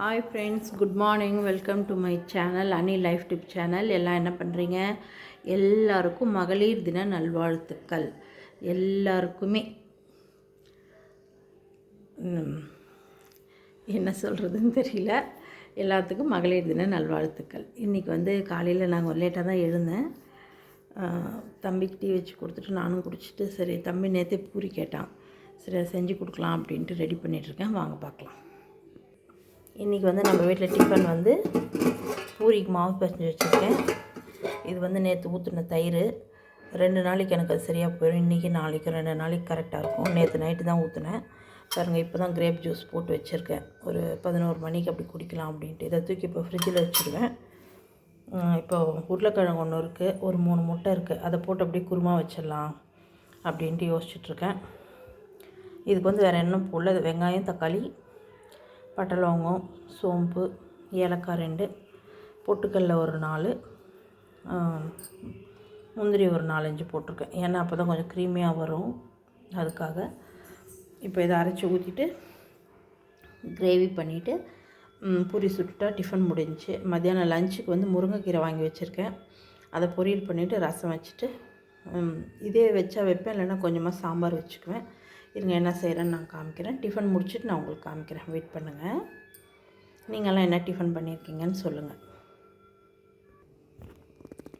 Hi friends good morning welcome to my channel Annie life tip channel எல்லாம் என்ன பண்ணுறீங்க எல்லாருக்கும் மகளிர் தின நல்வாழ்த்துக்கள். எல்லாருக்குமே. என்ன சொல்கிறதுன்னு தெரியல. எல்லாத்துக்கும் மகளிர் தின நல்வாழ்த்துக்கள். இன்றைக்கி வந்து காலையில் நாங்கள் லேட்டாக தான் எழுந்தேன். தம்பிக்கு டீ வச்சு கொடுத்துட்டு நானும் குடிச்சிட்டு சரி தம்பி நேற்றே பூரி கேட்டான். சரி செஞ்சு கொடுக்கலாம் அப்படின்ட்டு ரெடி பண்ணிகிட்ருக்கேன் வாங்க பார்க்கலாம். இன்றைக்கி வந்து நம்ம வீட்டில் டிஃபன் வந்து பூரிக்கு மாவு பசஞ்சு வச்சுருக்கேன். இது வந்து நேற்று ஊற்றின தயிர். ரெண்டு நாளைக்கு எனக்கு அது சரியாக போயிடும் இன்றைக்கி நாளைக்கு ரெண்டு நாளைக்கு கரெக்டாக இருக்கும். நேற்று நைட்டு தான் ஊற்றினேன் பாருங்கள் இப்போ தான் கிரேப் ஜூஸ் போட்டு வச்சுருக்கேன். ஒரு பதினோரு மணிக்கு அப்படி குடிக்கலாம் அப்படின்ட்டு. இதை தூக்கி இப்போ ஃப்ரிட்ஜில் வச்சுருவேன். இப்போ உருளைக்கிழங்கு ஒன்று இருக்குது ஒரு மூணு முட்டை இருக்குது அதை போட்டு அப்படியே குருமா வச்சிடலாம் அப்படின்ட்டு யோசிச்சுட்ருக்கேன் இதுக்கு வந்து வேறு என்ன போடல. இது வெங்காயம் தக்காளி பட்டை லவங்கம் சோம்பு ஏலக்காய் ரெண்டு பொட்டுக்கல்ல ஒரு நாலு முந்திரி ஒரு நாலஞ்சு போட்டிருக்கேன். ஏன்னா அப்போ தான் கொஞ்சம் க்ரீமியாக வரும். அதுக்காக இப்போ இதை அரைச்சி ஊற்றிட்டு கிரேவி பண்ணிவிட்டு பூரி சுட்டுட்டா டிஃபன் முடிஞ்சு மத்தியானம் லஞ்சுக்கு வந்து முருங்கைக்கீரை வாங்கி வச்சுருக்கேன். அதை பொரியல் பண்ணிவிட்டு ரசம் வச்சுட்டு இதே வச்சா வைப்பேன் இல்லைன்னா கொஞ்சமாக சாம்பார் வச்சுக்குவேன். இருங்க என்ன செய்கிறேன்னு நான் காமிக்கிறேன். டிஃபன் முடிச்சுட்டு நான் உங்களுக்கு காமிக்கிறேன். வெயிட் பண்ணுங்கள் நீங்களாம் என்ன டிஃபன் பண்ணியிருக்கீங்கன்னு சொல்லுங்கள்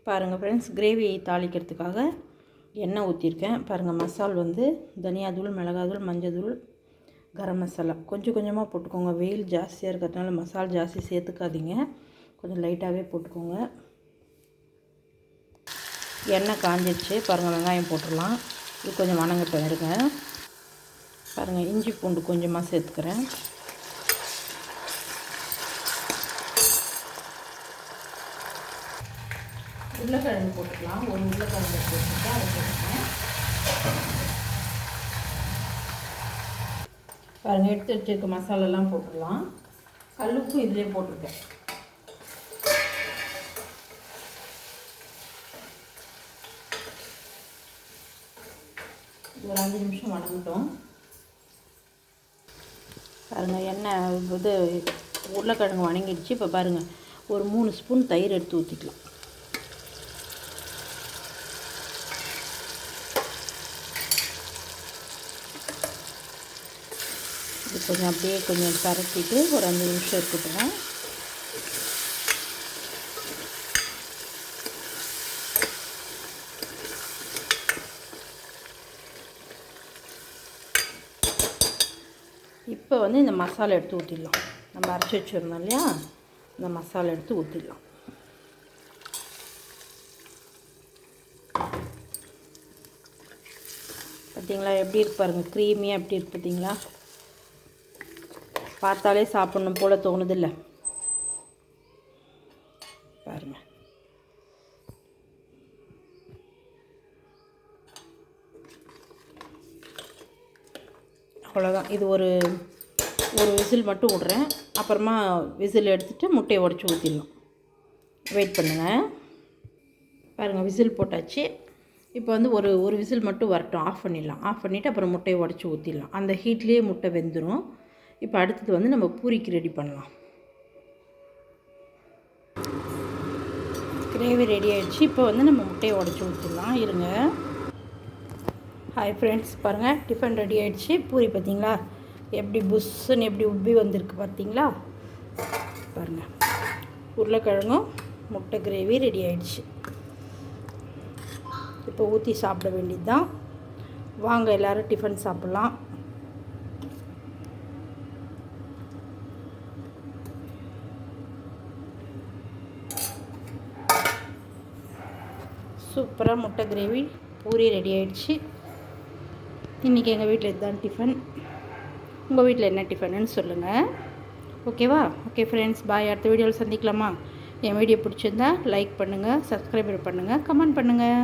பாருங்கள் ஃப்ரெண்ட்ஸ் கிரேவி தாளிக்கிறதுக்காக எண்ணெய் ஊற்றிருக்கேன் பாருங்கள் மசால் வந்து தனியாதூள் மிளகாதூள் மஞ்சள் கரம் மசாலா கொஞ்சம் கொஞ்சமாக போட்டுக்கோங்க. வெயில் ஜாஸ்தியாக இருக்கிறதுனால மசால் ஜாஸ்தி சேர்த்துக்காதீங்க. கொஞ்சம் லைட்டாகவே போட்டுக்கோங்க. எண்ணெய் காஞ்சிடுச்சு பாருங்கள் வெங்காயம் போட்டுடலாம். இது கொஞ்சம் வணங்கிட்டு இருங்க. பாருங்கள் இஞ்சி பூண்டு கொஞ்சமாக சேர்த்துக்கிறேன். உருளைக்கிழங்கு போட்டுக்கலாம். ஒரு உருளைக்கிழங்கு போட்டுட்டு அதை போட்டுக்கிறேன் பாருங்கள் எடுத்து வச்சிருக்க மசாலாலாம் போட்டுடலாம் கல்லுப்பும் இதிலே போட்டிருக்கேன். இது ஒரு அஞ்சு நிமிஷம் வணங்கட்டும். பாருங்கள் எண்ணெய் இது உருளைக்கிழங்கு வணங்கிடுச்சு. இப்போ பாருங்கள் ஒரு மூணு ஸ்பூன் தயிர் எடுத்து ஊற்றிக்கலாம் இது கொஞ்சம் அப்படியே கொஞ்சம் பரட்டிட்டு ஒரு அஞ்சு நிமிஷம் இருக்கட்டும். இப்போ வந்து இந்த மசாலா எடுத்து ஊற்றிடலாம் நம்ம அரைச்சி வச்சுருந்தோம் இல்லையா? இந்த மசாலா எடுத்து ஊற்றிடலாம் பார்த்தீங்களா? எப்படி இருக்கு பாருங்கள் க்ரீமியாக எப்படி இருக்கு பார்த்தீங்களா? பார்த்தாலே சாப்பிட்ணும் போல் தோணுதில்லை பாருங்கள் அவ்வளோதான். இது ஒரு ஒரு விசில் மட்டும் விட்றேன். அப்புறமா விசில் எடுத்துகிட்டு முட்டையை உடச்சி ஊற்றிடலாம் வெயிட் பண்ணுங்கள் பாருங்கள் விசில் போட்டாச்சு. இப்போ வந்து ஒரு ஒரு விசில் மட்டும் வரட்டும். ஆஃப் பண்ணிடலாம். ஆஃப் பண்ணிவிட்டு அப்புறம் முட்டையை உடச்சி ஊற்றிடலாம் அந்த ஹீட்லேயே முட்டை வெந்துடும் இப்போ அடுத்தது வந்து நம்ம பூரிக்கு ரெடி பண்ணலாம். கிரேவி ரெடி ஆகிடுச்சு இப்போ வந்து நம்ம முட்டையை உடச்சி ஊற்றிடலாம் இருங்க. ஹாய் ஃப்ரெண்ட்ஸ் பாருங்கள் டிஃபன் ரெடி ஆகிடுச்சு பூரி பார்த்தீங்களா? எப்படி புஷ்ஷுன்னு எப்படி உப்பி வந்திருக்கு பார்த்தீங்களா? பாருங்கள் உருளைக்கிழங்கும் முட்டை கிரேவி ரெடி ஆகிடுச்சு இப்போ ஊற்றி சாப்பிட வேண்டியது தான் வாங்க எல்லோரும் டிஃபன் சாப்பிட்லாம். சூப்பராக முட்டை கிரேவி பூரி ரெடி ஆயிடுச்சு. இன்றைக்கி எங்கள் வீட்டில் இதுதான் டிஃபன் உங்கள் வீட்டில் என்ன டிஃபனுன்னு சொல்லுங்கள் ஓகேவா ஓகே ஃப்ரெண்ட்ஸ் பாய் அடுத்த வீடியோவில் சந்திக்கலாமா? என் வீடியோ பிடிச்சிருந்தா லைக் பண்ணுங்கள் சப்ஸ்கிரைபர் பண்ணுங்கள் கமெண்ட் பண்ணுங்கள்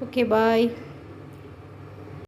ஓகே பாய்